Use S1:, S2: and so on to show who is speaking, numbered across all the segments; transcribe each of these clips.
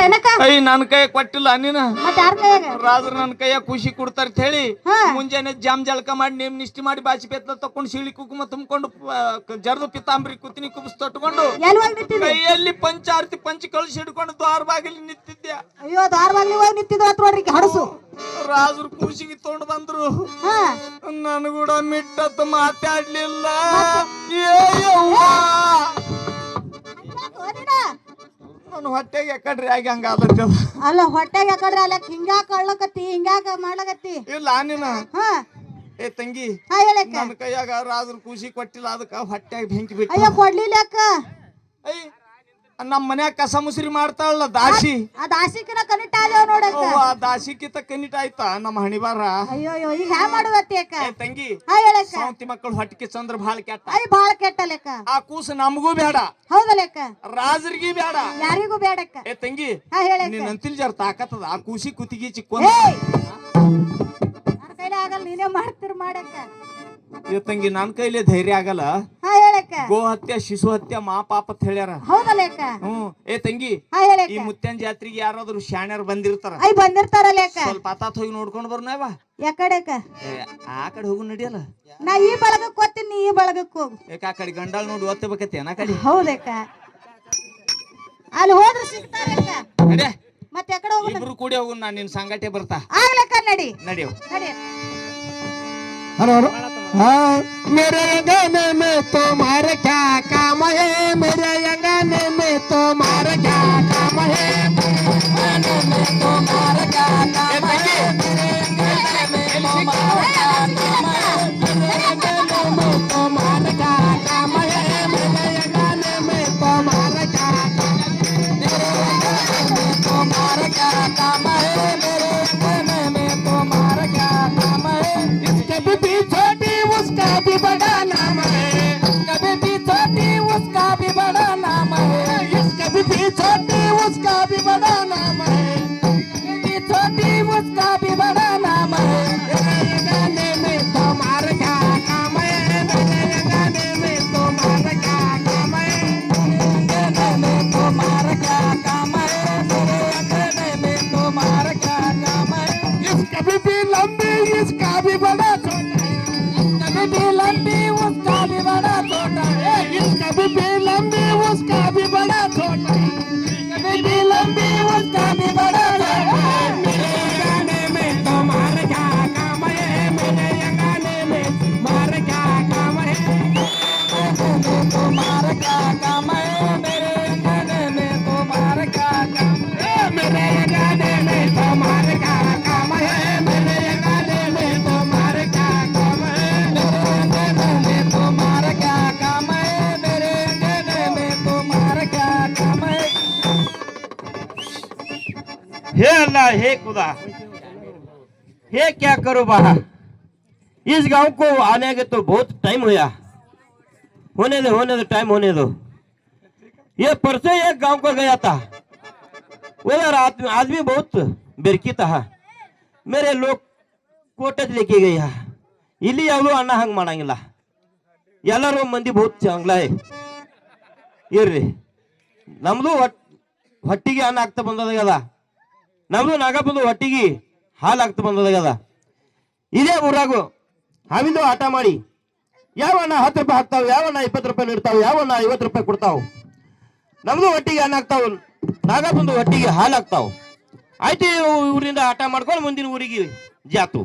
S1: ಏನಕ್ಕ?
S2: ಐ ನನ್ನ ಕೈ ಕೊಟ್ಟಿಲ್ಲ ನೀನ.
S1: ಮತ್ತೆ ಯಾರ ಕೈಯಾಗ?
S2: ರಾಜರು ನನ್ನ ಕೈಯ ಖುಷಿ ಕೊಡ್ತಾರ ಅಂತ ಹೇಳಿ
S1: ಹಾ.
S2: ಮುಂಜಾನೆ ಜಾಮ್ ಜಳಕ ಮಾಡಿ ನೇಮ್ ನಿಷ್ಠಿ ಮಾಡಿ ಬಾಚಿ ಬೆತ್ತ ತಕೊಂಡು ಸಿಳಿ ಕುಕುಮ ತುಂಬಿಕೊಂಡು ಜರ್ದು ಪಿತಾಂಬ್ರಿ ಕುತ್ತಿನಿ ಕುಬ್ಸ್ ತೊಟ್ಕೊಂಡು
S1: ಎಲ್ಲಿ ಹೋಗಿ ಆರತಿ
S2: ಕೈಯಲ್ಲಿ ಪಂಚಾರ್ತಿ ಪಂಚ ಕಳಿಸಿ ಹಿಡ್ಕೊಂಡು ದ್ವಾರ ಬಾಗಿಲಿ ನಿಂತಿದ್ದೆ
S1: ಅಯ್ಯೋ ದಾರವಾಗ್ಲಿ ಹೋಗಿ ನೋಡ್ರಿ ಈಕಿ ಹಡಸು?
S2: ರಾಜರು ಖುಷಿಗೆ ತೊಗೊಂಡು ಬಂದ್ರು.
S1: ಹಾ.
S2: ನನಗೂಡ ಮಿಟ್ಟತ್ತು ಮಾತಾಡ್ಲಿಲ್ಲ. ಏ ಯವ್ವ. ಹೊಟ್ಟೆಗೆ ಯಾಕಡ್ರಿ ಆಗಿ ಹಂಗ
S1: ಅಲ್ಲ ಹೊಟ್ಟೆಗೆ ಯಾಕಡ್ರಿ ಅಲ್ಲ ಹಿಂಗ್ಯಾಕ ಅಳ್ಳಕತ್ತಿ ಹಿಂಗ್ಯಾಕ ಮಾಡ್ಲಕತ್ತಿ.
S2: ಇಲ್ಲ ನೀನು?
S1: ಹಾ.
S2: ಏ ತಂಗಿ ನನ್ನ ಕೈಯಾಗ ರಾಜರು ಖುಷಿ ಕೊಟ್ಟಿಲ್ಲ ಅದಕ್ಕ ಹೊಟ್ಟೆಗೆ ಬೆಂಕಿ ಬಿಟ್ಟು.
S1: ಅಯ್ಯ ಕೊಡ್ಲಿಲ್ಲ ಅಕ್ಕ.
S2: ಐ ನಮ್ಮ ಮನ್ಯಾಗ ಕಸ ಮುಸ್ರಿ ಮಾಡ್ತಾಳ ದಾಸಿ.
S1: ಆ ದಾಸಿಕಿನ ಕನಿಟ್ ಆಗ್ಯಾವ ನೋಡಕ್ಕ
S2: ಅವ್ವ, ಆ ದಾಸಿಕಿತ ಕನಿಟ್ ಆಯ್ತಾ ನಮ್ಮ ಹಣಿಬಾರ?
S1: ಅಯ್ಯೋ ಅಯ್ಯೋ ಈಗ ಹ್ಯಾ ಮಾಡುವತ್ತಿ ಅಕ್ಕ?
S2: ಏ ತಂಗಿ
S1: ಹಾ ಹೇಳಕ್ಕ
S2: ಸಾವಂತಿ ಮಕ್ಕಳು ಹೊಟ್ಟಿಗೆ ಚಂದ್ರ ಭಾಳ ಕೆಟ್ಟ.
S1: ಅಯ್ಯ ಬಾಳ ಕೆಟ್ಟ ಲೆಕ್ಕ
S2: ಆ ಕೂಸು ನಮಗೂ ಬೇಡ
S1: ಹೌದಲ್ಲಕ್ಕ
S2: ರಾಜರಿಗೂ ಬೇಡ
S1: ಯಾರಿಗೂ ಬೇಡಕ್ಕ
S2: ಏ ತಂಗಿ
S1: ಹಾ ಹೇಳಕ್ಕ
S2: ನೀನ್ ಅಂತಿಲ್ ಜರ್ ತಾಕತ್ತದ. ಆ ಕೂಸಿ ಕುತ್ತಿಗೆ ಚಿಕ್ಕೊಂದ
S1: ಏಯ್! ನನ್ನ ಕೈಲಿ ಆಗಲ್ಲ ನೀನೇ ಮಾಡ್ತೀರಿ ಮಾಡಕ್ಕ
S2: ಏ ತಂಗಿ ನನ್ ಕೈಲಿ ಧೈರ್ಯ ಆಗಲ್ಲ.
S1: ಹಾ ಹೇಳಕ್ಕ.
S2: ಗೋ ಹತ್ಯೆ ಶಿಶು ಹತ್ಯೆ ಮಾ ಪಾಪ ಅಂತ ಹೇಳ್ಯಾರ. ಹ್ಮ್. ಏ ತಂಗಿ
S1: ಹಾ
S2: ಈ
S1: ಹೇಳಕ್ಕ
S2: ಮುತ್ಯನ್ ಜಾತ್ರೆಗೆ ಯಾರಾದ್ರೂ ಶಾಣ್ಯರ್ ಬಂದಿರ್ತಾರ?
S1: ಅಯ್ಯ ಬಂದಿರ್ತಾರಲ್ಲ ಅಕ್ಕ
S2: ಸ್ವಲ್ಪ ಆತಾತ್ ಹೋಗಿ ನೋಡ್ಕೊಂಡ್ ಬರ್ನವ
S1: ಯಾಕಡೆಕ
S2: ಆ ಕಡೆ ಹೋಗು ನಡಿಯಲ್ಲ.
S1: ನಾ ಈ ಬಳಗಕ್ಕೆ ಹೋಗ್ತೀನಿ ನೀ ಈ ಬಳಗಕ್ಕೆ ಹೋಗು.
S2: ಯಾಕೆ ಆ ಕಡೆ ಗಂಡಾಳ್ ನೋಡಿ ಓದ್ತಬೇಕತ್ತೆ ಆ ಕಡೆ.
S1: ಹೌದಕ್ಕ ಅಲ್ಲಿ ಹೋದ್ರೆ ಸಿಗ್ತಾರಕ್ಕ
S2: ನಡೆ.
S1: ಮತ್ತೆ ಎಕಡೆ ಹೋಗುದು
S2: ಇಬ್ರು ಕೂಡಿ ಹೋಗು ನಾನ್ ನಿನ್ ಸಂಗಾಟೆ ಬರ್ತಾ.
S1: ಆಗ್ಲಕ್ಕ ನಡಿ.
S2: ನಡಿಯೋ.
S1: ನಡಿ.
S3: हेलो हाँ मेरे अंगने में तुम्हारे क्या काम है? मेरे अंगने में तुम्हारे क्या काम है?
S4: Tata. अल्लाह हे खुदा हे क्या करो बाहर इस गांव को आने के तो बहुत टाइम हुआ होने दो होने दो टाइम होने दो ये परसों एक गांव को गया था उधर आदमी आदमी बहुत बेरकी था मेरे लोग ಕೋಟೆದ್ लेके गया ಇಲ್ಲಿ ಯಾವುದು ಅಣ್ಣ ಹಂಗ್ ಮಾಡಂಗಿಲ್ಲ ಎಲ್ಲರೂ ಮಂದಿ ಬಹುತ್ ಚಂಗ್ಲ ಇರ್ರಿ ನಮ್ದು ಹೊಟ್ ಹೊಟ್ಟಿಗೆ ಅನ್ನ ಆಗ್ತಾ ಬಂದದ ನಮ್ದು ನಾಗಪ್ಪಂದು ಹೊಟ್ಟಿಗೆ ಹಾಲು ಆಗ್ತಾ ಬಂದದಾಗದ ಇದೇ ಊರಾಗು ಹಾವಿಂದು ಆಟ ಮಾಡಿ ಯಾವಣ್ಣ ಹತ್ತು ರೂಪಾಯಿ ಹಾಕ್ತಾವ ಯಾವಣ್ಣ ಇಪ್ಪತ್ತು ರೂಪಾಯಿ ನೀಡ್ತಾವ ಯಾವಣ್ಣ ಐವತ್ತು ರೂಪಾಯಿ ಕೊಡ್ತಾವ. ನಮ್ದು ಹೊಟ್ಟಿಗೆ ಅನ್ನ ಆಗ್ತಾವ ನಾಗಪ್ಪಂದು ಹೊಟ್ಟಿಗೆ ಹಾಲು ಆಗ್ತಾವ. ಆಯ್ತು ಊರಿಂದ ಆಟ ಮಾಡ್ಕೊಂಡು ಮುಂದಿನ ಊರಿಗೆ ಜಾತು.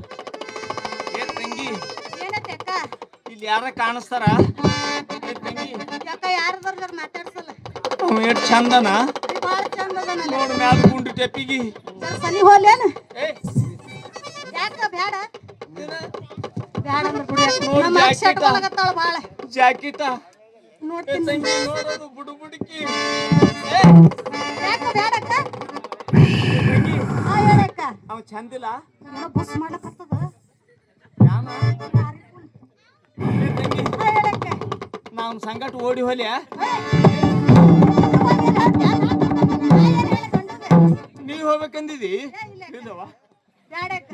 S2: ಏ ತಂಗಿ? ಇಲ್ಲಿ ಯಾರ ಕಾಣಿಸ್ತಾರ? ಏ ತಂಗಿ?
S1: ಯಾಕ ಯಾರದ್ರ ಮಾತಾಡ್ಸಲ್ಲ?
S2: ಅವ ಎಷ್ಟ್ ಚಂದನ?
S1: ಭಾಳ ಚಂದ ಅದನ
S2: ನೋಡ್ ಮ್ಯಾಲ ಗುಂಡು ಟೆಪ್ಪಿಗಿ.
S1: ಜರ ಸನಿ ಹೋಲೇನ
S2: ಏ.
S1: ಯಾಕ ಬ್ಯಾಡ?
S2: ನೀನ
S1: ಬ್ಯಾಡ ಅಂದ್ರೆ ಬಿಡು. ಯಾಕ.
S2: ನೋಡ್
S1: ನಮ್ಮ ಅಕ್ಕ
S2: ಜಾಕೆಟ? ಏ
S1: ನೋಡ್ತೀನಿ.
S2: ತಂಗಿ ನೋಡೋದು ಬುಡು ಬುಡುಕಿ. ಏ.
S1: ಯಾಕ ಹೇಳಕ್ಕ
S2: ಅವ ಚಂದಿಲ್ಲ?
S1: ಏನೋ ಬಸ್ ಮಾಡ್ಲಕತ್ತದ?
S2: ಯಾನ? ಏ ತಂಗಿ.
S1: ಹಾ ಹೇಳಕ್ಕ
S2: ನಾವ್ ಸಂಗಟ ಓಡಿ ಹೋಲ್ಯಾ ನೀವ್ ಹೋಗ್ಬೇಕಂದಿದಿ ಇಲ್ಲವ್ವ.
S1: ಬ್ಯಾಡಕ್ಕ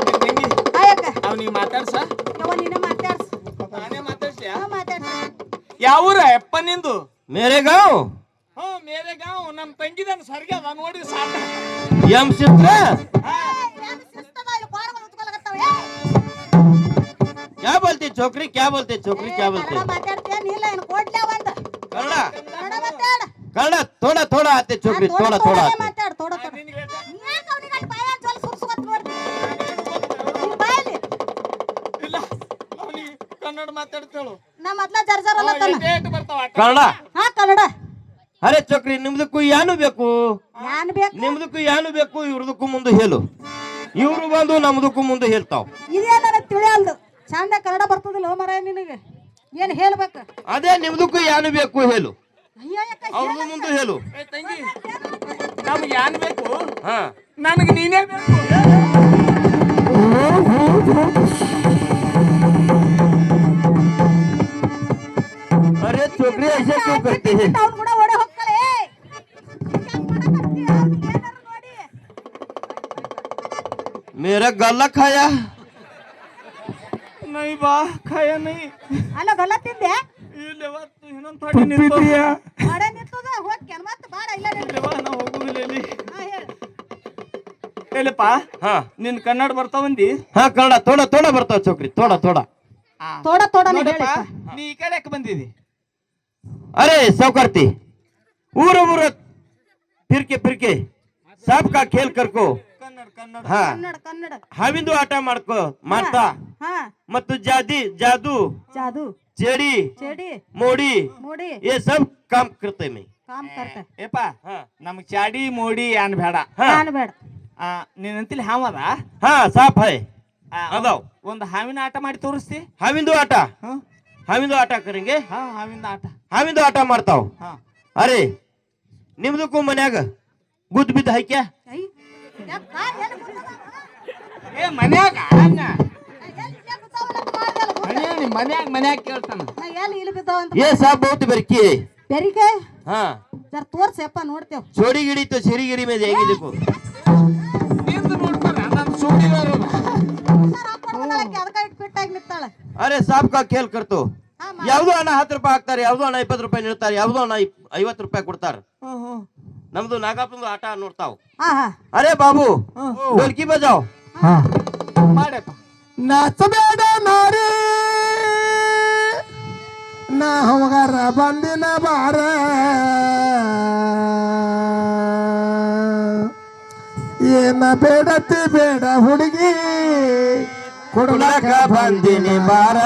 S2: ಏ ತಂಗಿ
S1: ಹಾ ಅಕ್ಕ
S2: ಅವ್ ನೀವ್ ಮಾತಾಡ್ಸ
S1: ಯವ್ವ ನೀನ ಮಾತಾಡ್ಸು
S2: ನಾನೇ ಮಾತಾಡ್ಸ್ಯಾ
S1: ಹಾ ಮಾತಾಡ್ಸು
S2: ಯಾವೂರ ಅಪ್ಪ ನಿಂದು
S4: मेरे गांव
S2: ಹ್ಞೂ ಮೇರೆ ಗಾಂವ್ ನಮ್ ತಂಗಿದನ್ ಸರ್ಗೆ ಅದ ನೋಡಿ ಸಾಕ
S4: ಎಂ ಚಿತ್ರ
S1: ಏನ್ ಶಿಸ್ತದ ಇಲ್ಲಿ ಕೋರಗಳು ಉತ್ಕೊಳಕತ್ತಾವ, ಏ.
S4: क्या बोलते छोकरी क्या बोलते छोकरी क्या बोलते
S1: ಕನ್ನಡ. ಕನ್ನಡ ತೋಡ ತೋಡ ಆತೆ ಚೋಪಿ
S2: ತೋಡ ತೋಡ ಕನ್ನಡ
S4: ಕನ್ನಡ? ಅರೆ ಚಕ್ರಿ ನಿಮ್ದಕ್ಕೂ ಏನು ಬೇಕು?
S1: ಬೇಕು?
S4: ನಿಮ್ದಕ್ಕೂ ಏನು ಬೇಕು? ಇವ್ರದಕ್ಕೂ ಮುಂದೆ ಹೇಳು. ಇವ್ರು ಬಂದು ನಮ್ದಕ್ಕೂ ಮುಂದೆ ಹೇಳ್ತಾವ.
S1: ಇದೇನಾರ ತಿಳಿಯಲ್ದು? ಚಂದ ಕನ್ನಡ ಬರ್ತದಿಲ್ಲ ಮರ ನಿನಗೆ? ಏನ್ ಹೇಳ್ಬೇಕು
S4: ಅದೇ ನಿಮ್ದಕ್ಕೂ ಏನು ಬೇಕು ಹೇಳು
S1: ಅಯ್ಯೋ ಯಾಕ
S4: ಅವ್ರದ್ದು ಮುಂದೆ ಹೇಳು
S2: ಏ ತಂಗಿ ನಮ್ಗೆ ಏನ್ ಬೇಕು
S4: ಹಾ
S2: ನನಗೆ ನೀನೇ ಬೇಕು
S4: अरे छोकरी ऐसे क्यों करते हैं
S1: ಅವ್ನು ಕೂಡ ಓಡೆ ಹೋಗ್ತಾಳೆ ನೋಡಿ
S4: मेरा गला खाया
S2: ನೈ ಬಾ ಖಾಯ ನೈ
S1: ಅಲ್ಲ ಗಲ್ಲ ತಿಂದೆ
S2: ಇಲ್ಲಿ ಅವತ್ತು ಇನ್ನೊಂದ್ ಥೋಡಿ ನಿಂತು
S1: ಮಾಡೇ ನಿಂತದ ಹೋಗ್ಯಾನ ಮತ್ತೆ ಬಾಡ ಇಲ್ಲ ನಿಲ್ಲು.
S2: ಇಲ್ಲವ್ವ, ನಾ ಹೋಗುದಿಲ್ಲ ಇಲ್ಲಿ
S1: ಹಾ ಹೇಳು
S2: ಎಲ್ಲಿಪ್ಪ
S4: हाँ
S2: ನಿನ್ ಕನ್ನಡ ಬರ್ತಾವಂದಿ
S4: हाँ कन्नड़ थोड़ा थोड़ा ಬರ್ತಾವ छोकरी थोड़ा थोड़ा
S1: ತೋಡ ತೋಡನೆ
S2: ನೋಡಪ್ಪ
S1: ಹೇಳಿ
S2: ನೀ ಈ ಕಡೆ ಯಾಕೆ ಬಂದಿದಿ
S4: अरे सौकरती ऊर ऊर फिर के फिर के सांप का खेल करको
S2: ಕನ್ನಡ ಕನ್ನಡ
S4: हाँ
S1: ಕನ್ನಡ ಕನ್ನಡ
S4: ಹಾವಿಂದು ಆಟ ಮಾಡ್ಕೋ ಮಾಡ್ತಾ
S1: ಹಾ
S4: ಮತ್ತು ಜಾದಿ ಜಾದू
S1: ಜಾದು
S4: चेड़ी
S1: ಚೇಡಿ
S4: मोड़ी
S1: ಮೋಡಿ
S4: ये सब काम करते मैं
S1: ಕಾಮ್ ಕರ್ತ
S2: ಏಪ
S4: हाँ
S2: ನಮಗ್ ಚಾಡಿ ಮೋಡಿ ಏನ್ ಬೇಡ
S4: हाँ
S1: ನಾನು ಬೇಡ
S2: ಆ, ನಿನ್ ಅಂತಿಲಿ ಹಾವದ
S4: हाँ साफ है
S2: ಆ,
S4: ಅದಾವ್
S2: ಒಂದ್ ಹಾವಿನ ಆಟ ಮಾಡಿ ತೋರಿಸ್ತಿ
S4: ಹಾವಿಂದು ಆಟ
S2: ಹಾ
S4: ಹಾವಿಂದು ಆಟ ಕರೆಂಗೆ
S2: ಹಾ ಹಾವಿಂದ ಆಟ
S4: ಹಾವಿಂದು ಆಟ ಮಾಡ್ತಾವ್
S2: ಹಾ
S4: ಅರೆ ನಿಮ್ದಕ್ಕೂ ಮನ್ಯಾಗ ಗುದ್ ಬಿದ್ದ ಹಾಕ್ಯಾ
S1: ಐ ಯಪ್ಪ, ಎಲ್ಲಿ ಬಿದ್ದವ?
S2: ಏ ಮನ್ಯಾಗ
S1: ಎಲ್ಲಿ ಇಲ್ಲೇ ಬಿದ್ದಾವಲ್ಲ ಅಂತ ಮಾಡ್ದಲ್ಲ ಗುಂಡು.
S2: ಮನ್ಯಾಗ ಮನ್ಯಾಗ ಕೇಳ್ತಾನ
S1: ನಾ ಎಲ್ಲಿ ಇಲ್ಲಿ ಬಿದ್ದಾವ ಅಂತ
S4: ये सब बहुत बरकी है
S1: ಬೆರಿಕೆ
S4: हाँ
S1: ಜರ ತೋರ್ಸಪ್ಪ ನೋಡ್ತೇವ್
S4: छोड़ी गिड़ी तो छेरी गिड़ी में जाएंगे देखो
S2: ನಿಂದು ನೋಡ್ತಾರ ನಾನು ಸುಡಿದಾರ
S1: ಅದಕ್ಕೆ ಫಿಟ್ಟಾಗಿ ನಿಂತಾಳ
S4: ಅರೆ ಸಾಬ್ ಕಾ ಖೇಲ್ ಕರ್ತು
S1: ಹಾ,
S4: ಯಾವ್ದೋ ಹಣ ಹತ್ತು ರೂಪಾಯಿ ಹಾಕ್ತಾರೆ ಯಾವ್ದೋ ಹಣ ಇಪ್ಪತ್ತು ರೂಪಾಯಿ ನೀಡ್ತಾರೆ ಯಾವ್ದೋ ಹಣ ಇಪ್- ಐವತ್ತು ರೂಪಾಯಿ ಕೊಡ್ತಾರ ನಮ್ದು ನಾಗಪ್ಪಂದು ಆಟ ನೋಡ್ತಾವ್
S1: ಹಾ ಹಾ
S4: ಅರೆ ಬಾಬು ढोलकी ಬಜಾವ್
S2: ಮಾಡಪ್ಪ
S3: ನಾಚಬೇಡ ನಾರಿ ನಾ ಹೋಗರ ಬಂದಿನ ಬಾರ. ಏನ ಬೇಡತಿ ಬೇಡ ಹುಡುಗಿ ಕುಡಲಕ
S4: ಬಂದಿನಿ ಬಾರ.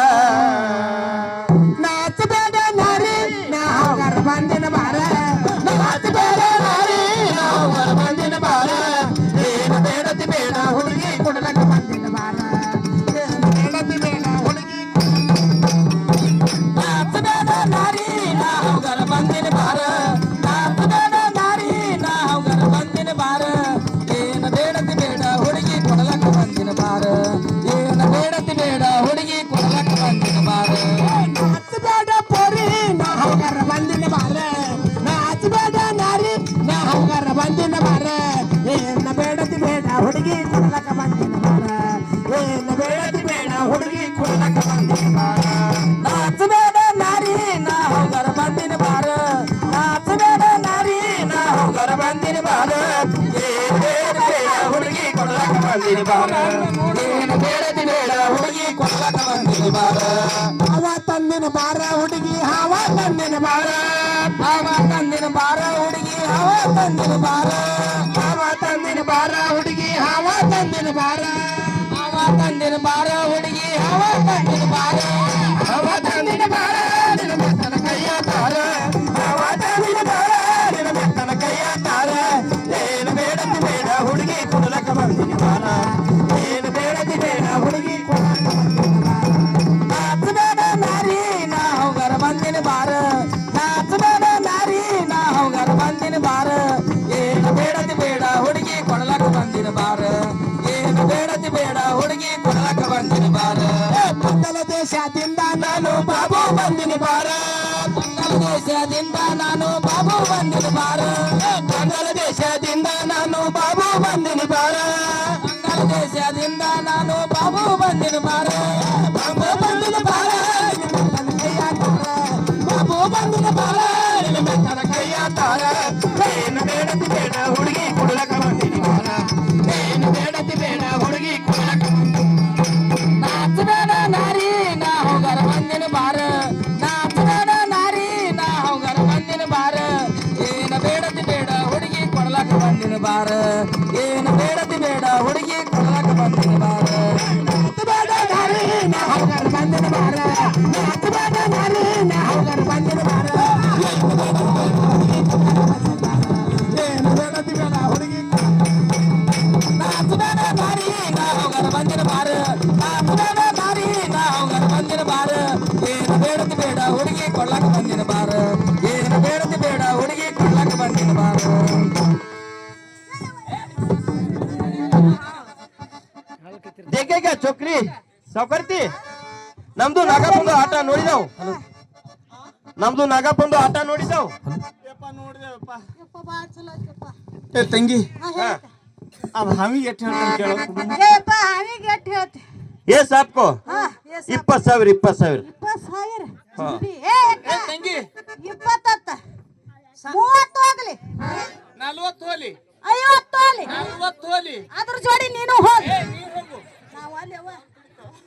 S3: ಹವ ತಂದಿನ ಬಾರ ಹುಡುಗಿ ಹಾವ ತಂದಿನ ಬಾರ. ಹಾವ ತಂದಿನ ಬಾರ ಹುಡುಗಿ ಹಾವ ತಂದಿನ ಬಾರ ಹಾವ ತಂದಿನ ಬಾರ ಹುಡುಗಿ ಹಾವ ತಂದಿನ ಬಾರ ಹಾವ ತಂದಿನ ಬಾರ ಹುಡುಗಿ ಹವ ದೇಶದಿಂದ ನಾನು ಬಾಬು ಬಂದಿನ ಬಾರ ಮಂಗಲ ದೇಶದಿಂದ ನಾನು ಬಾಬು ಬಂದಿನ ಬಾರ ಮಂಗಲ ದೇಶದಿಂದ ನಾನು ಬಾಬು ಬಂದಿನ ಬಾರ ಮಂಗಲ ದೇಶದಿಂದ
S4: ನಮ್ದು ನಾಗಪ್ಪಂದು ಆಟ ನೋಡಿದವು. ನಮ್ದು ನಾಗಪ್ಪಂದು ಆಟ ನೋಡಿದವು.
S2: ಯಪ್ಪ ನೋಡಿದೆವಪ್ಪ.
S1: ಯಪ್ಪ ಬಾಳ್ ಚಲೋ
S2: ಏ ತಂಗಿ. ಅವ್ ಹಾವಿಗೆ ಎಷ್ಟು ಹೇಳ್ತಾನೆ ಕೇಳೋ.
S1: ಏ
S4: ಸಾಪ್ಕೋ.
S1: ಹಾ, ಎಷ್ಟ್ ಸಾಕು?
S4: ಇಪ್ಪತ್ ಸಾವಿರ ಇಪ್ಪತ್ ಸಾವಿರ.
S1: ಇಪ್ಪತ್ತ್ ಸಾವಿರ?
S4: ಹಾ.
S1: ಏ
S2: ತಂಗಿ. ನಲ್ವತ್ತು ಹೋಲಿ. ನಲ್ವತ್ತು ಹೋಲಿ.
S1: ಅದ್ರ ಜೋಡಿ ನೀನು ಹೋಗಿ.
S2: ಏ ನೀ ಹೋಗು.
S1: ನಾವು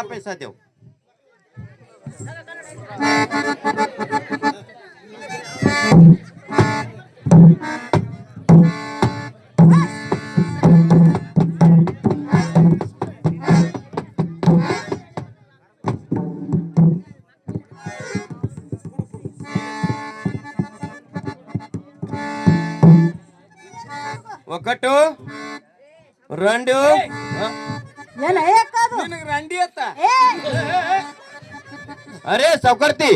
S4: कितना पैसा दो
S1: Wakatu, rendu,
S2: ನಿನಗೆ ರಂಡಿ ಅತ್ತ?
S4: ಅರೆ ಸೌಕರ್ತಿ.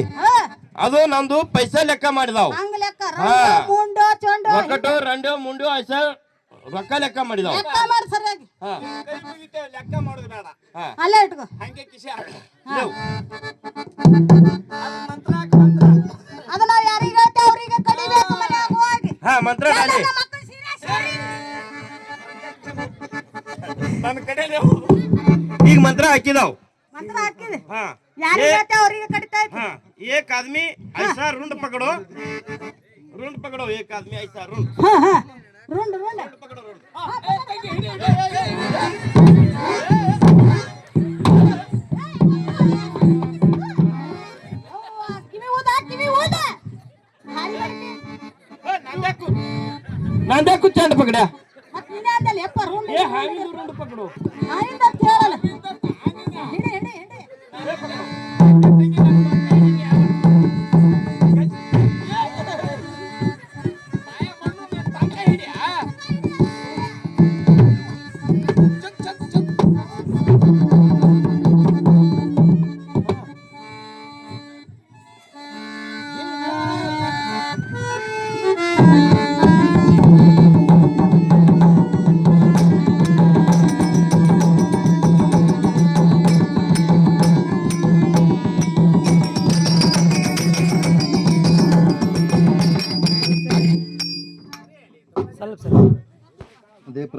S4: ಅದು ನಂದು ಪೈಸೆ ಲೆಕ್ಕ ಮಾಡಿದಾವು.
S1: ಹಂಗ ಲೆಕ್ಕ
S4: ಒಕ್ಕಟ್ಟು
S1: ರಂಡು ಮುಂಡು
S4: ಐಸ ರೊಕ್ಕ ಲೆಕ್ಕ ಮಾಡಿದಾವು.
S1: ಲೆಕ್ಕ ಮಾಡಿ ಸರಿಯಾಗಿ.
S4: ಹಾ.
S2: ಕೈ ಲೆಕ್ಕ
S4: ಹಾ.
S1: ಅಲ್ಲೇ ಇಟ್ಕೋ.
S2: ಮಂತ್ರ
S1: ಅದು ನಾವು ಯಾರಿಗೆ ಅವ್ರಿಗೆ ಕಡಿಬೇಕು ಹೋಗಿ.
S4: ಹಾ ಮಂತ್ರ
S2: ನನ್ನ ಕಡೆ
S4: ಈಗ ಮಂತ್ರ ಹಾಕಿದಾವ್.
S1: ಮಂತ್ರ ಹಾಕಿದೆ.
S4: ಹಾ.
S1: ಯಾರಿಗೆ ಹೇಳ್ತೇವೆ ಅವರಿಗೆ ಕಡಿತಾ ಆದ್ಮಿ ಐಸಾ ರುಂಡ್ ಪಕಡೋ. ರುಂಡ್ ಪಕಡೋ ಏಕ್
S2: ಆದ್ಮಿ
S4: ಐಸಾ ರುಂಡ್. ಹಾ
S1: ನಂದ್ಯಾಕು? ಚಂದ ಪಗಡ ಯಪ್ಪ ರುಂಡ್
S2: ಏ ಹಾವಿದು